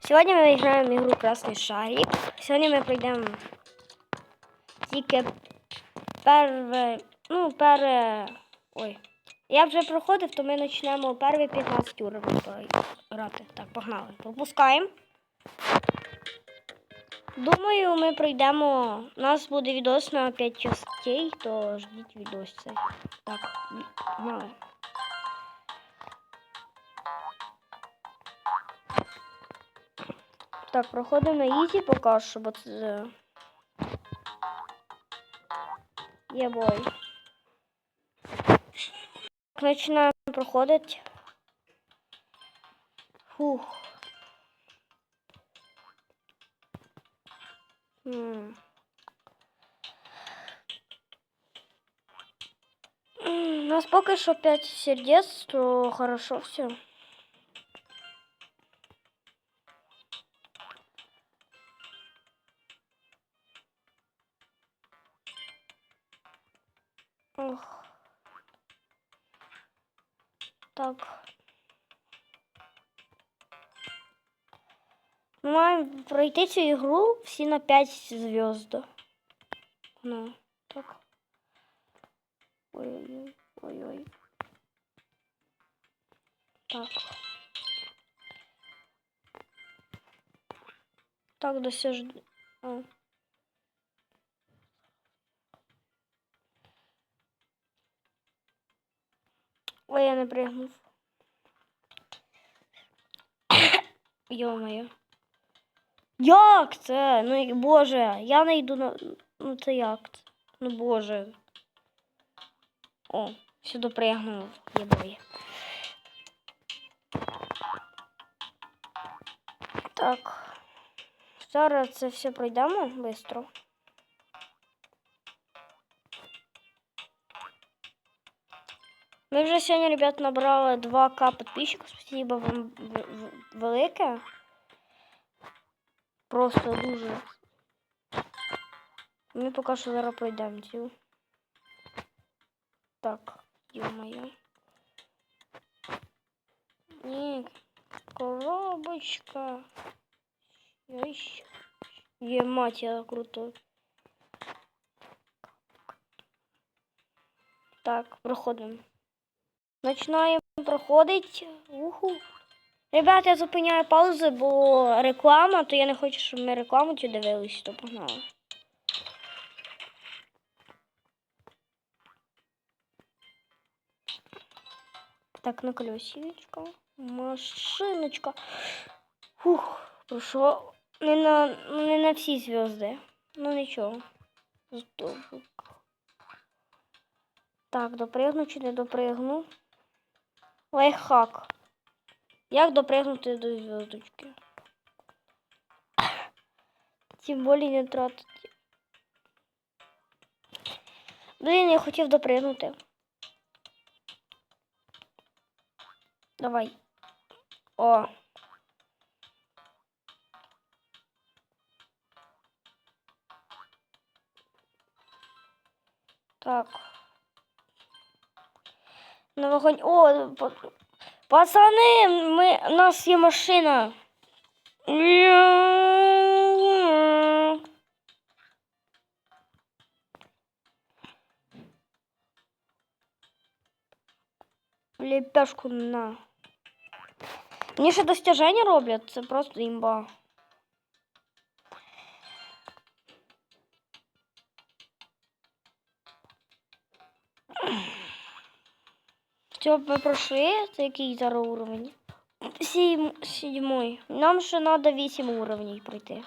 Сьогодні ми граємо ігру Красний Шарик. Сьогодні ми пройдемо тільки перше. Ну, пере. Ой. Я вже проходив, то ми почнемо перші 15 уровень грати. Так, погнали. Пропускаємо. Думаю, ми пройдемо. У нас буде відос на 5 частей, то ждіть відос. Так, погнали. Так, проходимо на ізі поки що, бо це. Є бой. Починаємо проходити. Фух. М. М, У нас поки що 5 сердец, то хорошо все. маємо пройти цю ігру всі на 5 зв'язд. Ну, так. Ой-ой-ой. Ой-ой. Так. Так, досяж... А. Ой, я не пригнув. Йо-моє. Як це? Ну боже, я не йду на. Ну це як це? Ну боже. О, сюди пригнув, єбой. Так. Зараз це все пройдемо швидко. Ми вже сьогодні, ребят, набрали 2К підписчиків. Спасибо вам велике. Просто дуже. Ми поки що зараз пройдемо цю. Так, ё-моё. Ні, коробочка. Ой, Є мать, я крутой. Так, проходимо. Починаємо проходити. Уху. Ребята, я зупиняю паузу, бо реклама, то я не хочу, щоб ми рекламу цю дивились, то погнали. Так, на колесечко. Машиночка. Фух, пройшов. Не на, не на всі зв'язки. Ну нічого. Здобук. Так, допригну чи не допригну? Лайфхак. Як допригнути до зв'язочки? Тим більше не тратити. Блін, я хотів допригнути. Давай. О. Так. На вогонь. О, пацани, ми, у нас є машина. Лепешку на. Мені ще достіження роблять, це просто імба. Все, ми пройшли, це який зараз уровень? Сім, сьомий. Нам ще треба вісім уровнів пройти.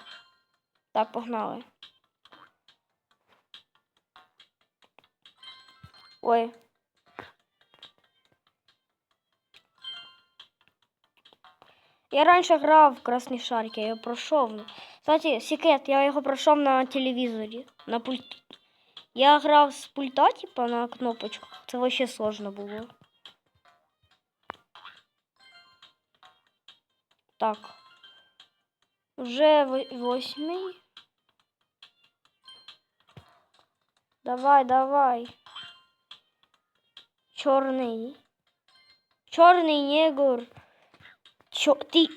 Так, погнали. Ой. Я раніше грав в Красний Шарик, я його пройшов. Кстати, секрет, я його пройшов на телевізорі. На пульт. Я грав з пульта, типа, на кнопочках. Це вообще сложно було. Так. Вже во- восьмий. Давай, давай. Чорний. Чорний негр. Чо ти.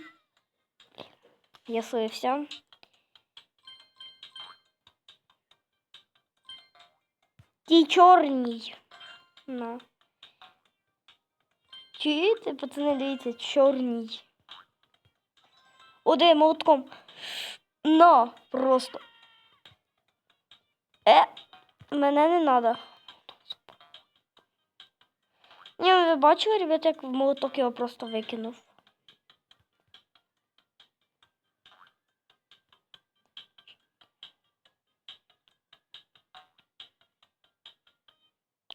я слився. Ті чорній. На. Чуєте, пацани, дивіться, чорній. Оде молотком. На, просто. Е, мене не треба. Ні, ви бачили, ребята, як молоток його просто викинув.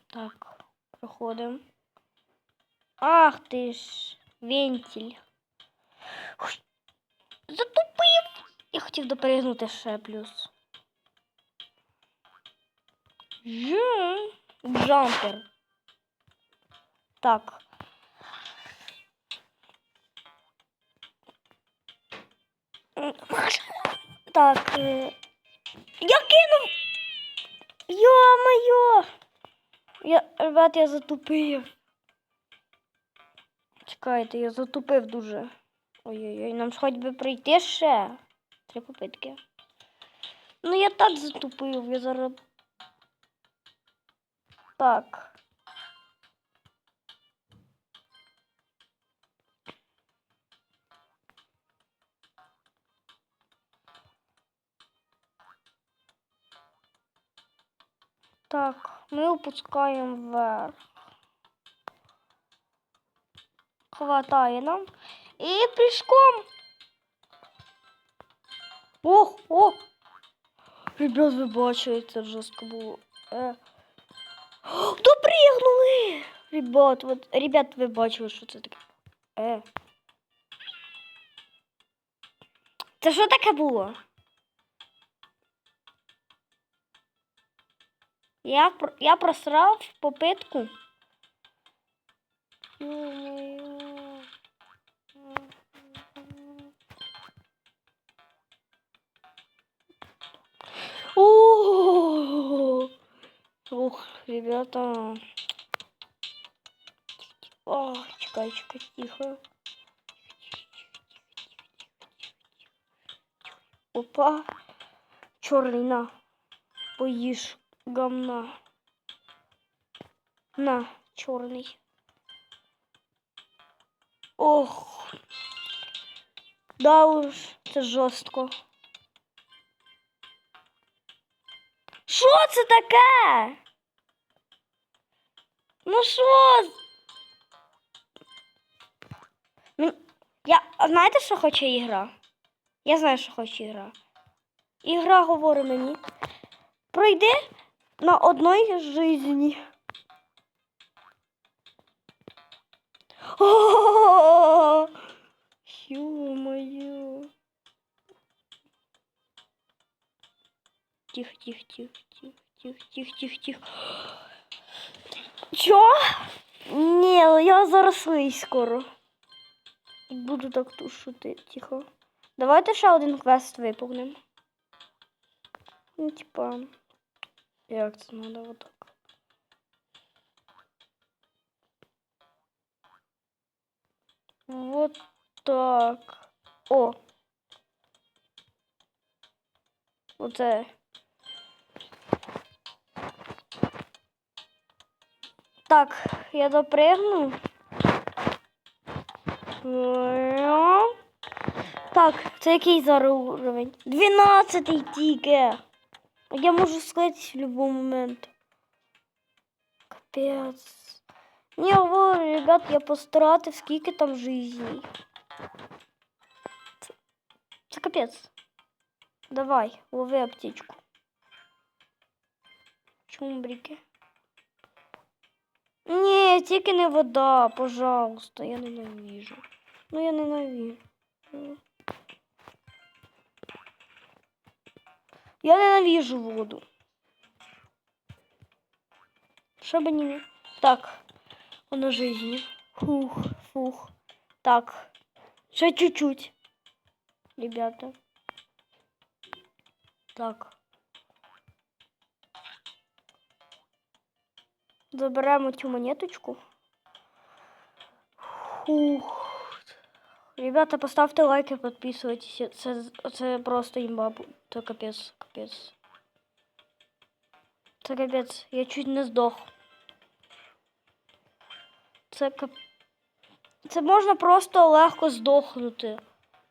Так, проходимо. Ах ти ж, вентиль. Затупив. Я хотів допригнути ще плюс. Жу. Джампер. Так. Так. е, Я кинув. Йо-моє. Я, ребят, я затупив. Чекайте, я затупив дуже. Ой-ой-ой, нам хоч би прийти ще. Три попитки. Ну я так затупив, я зараз. Так. Так, ми опускаємо вверх. Хватає нам. І пішком. Ох, ох. Ребят, ви бачили, це жорстко було. Е. Допригнули! Ребят, вот, ребят, ви бачили, що це таке. Е. Це що таке було? Я, я просрав попитку. Ребята. О, чекай, чекай, тихо. Опа. Чорний на. Поїж гамна. На, чорний. Ох. Да уж, це жорстко. Що це таке? Ну що? Я, знаєте, що хоче ігра? Я знаю, що хоче ігра. Ігра говорить мені. Пройди на одній житті. О, Ё-моё. Тихо, тихо, тихо, тихо, тихо, тихо, тихо, тихо. Чо? Ні, я зарослий скоро. Буду так тушити, тихо. Давайте ще один квест виповнимо. Ну, типа. Як це надо отак? Вот так. О. Оце. Так, я допригну. Так, це який зараз уровень? 12 тільки. Я можу склеїтись в будь-який момент. Капець. Не говорю, ребят, я постратив, скільки там жизней. Це, це капець. Давай, лови аптечку. Чумбрики. Ні, тільки не вода, пожалуйста, я ненавижу. Ну я ненавижу. Я ненавижу воду. Що би не... Так, воно жизни. Фух, фух. Так, ще чуть-чуть, ребята. Так. Заберемо цю монеточку. Фух. Ребята, поставте лайки, підписуйтесь. Це, це просто імба. Це капець, капець. Це капець. Я чуть не здох. Це кап... Це можна просто легко здохнути.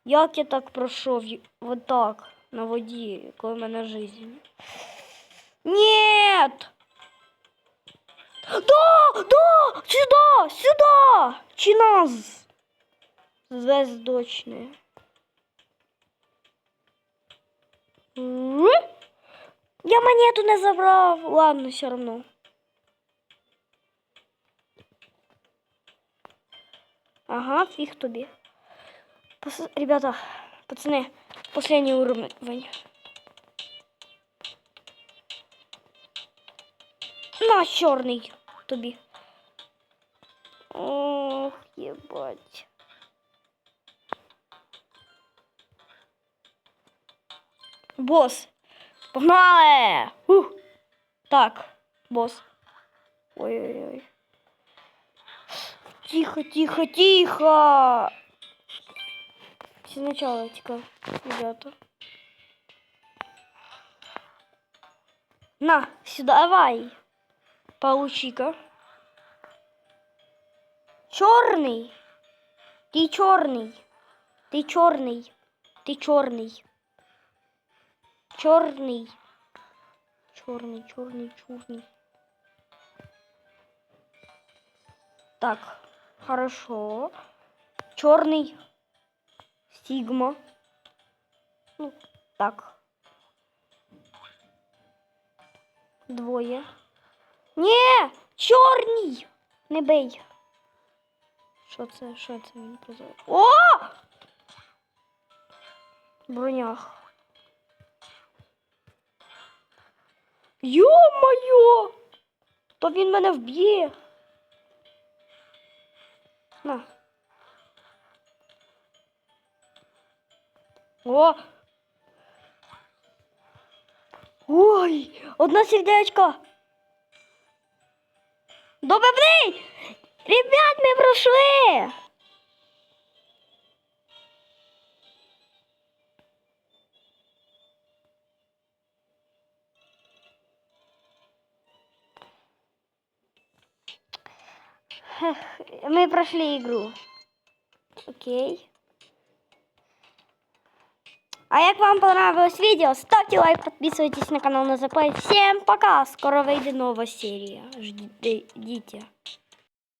Як я так пройшов? Вот так, на воді, коли в мене жизнь. Нет! Да! Да! Сюда! Сюда! Чиназ! Звездочные. Я монету не забрав. Ладно, все равно. Ага, фиг тобі. Пос- Ребята, пацаны, последний уровень. На, чорний тобі. Ох, єбать. Бос. Погнали! Ух. Так, бос. Ой-ой-ой. Тихо, тихо, тихо. Сначала, тихо, ребята. На, сюда, давай. Получи-ка. Черный. Ты черный. Ты черный. Ты черный. Черный. Черный, черный, черный. Так, хорошо. Черный. Сигма. Ну, так. Двоє. Ні! Чорний! Не бей. Що це? Що це він казав? О! Бронях. Йо-моє! То він мене вб'є. На. О! Ой, одна сердечко. Добрий! Ребят, ми пройшли! Мы Ми пройшли игру. Окей. А як вам понравилось видео, ставьте лайк, подписывайтесь на канал на Всем пока! Скоро выйдет новая серия. Ждите.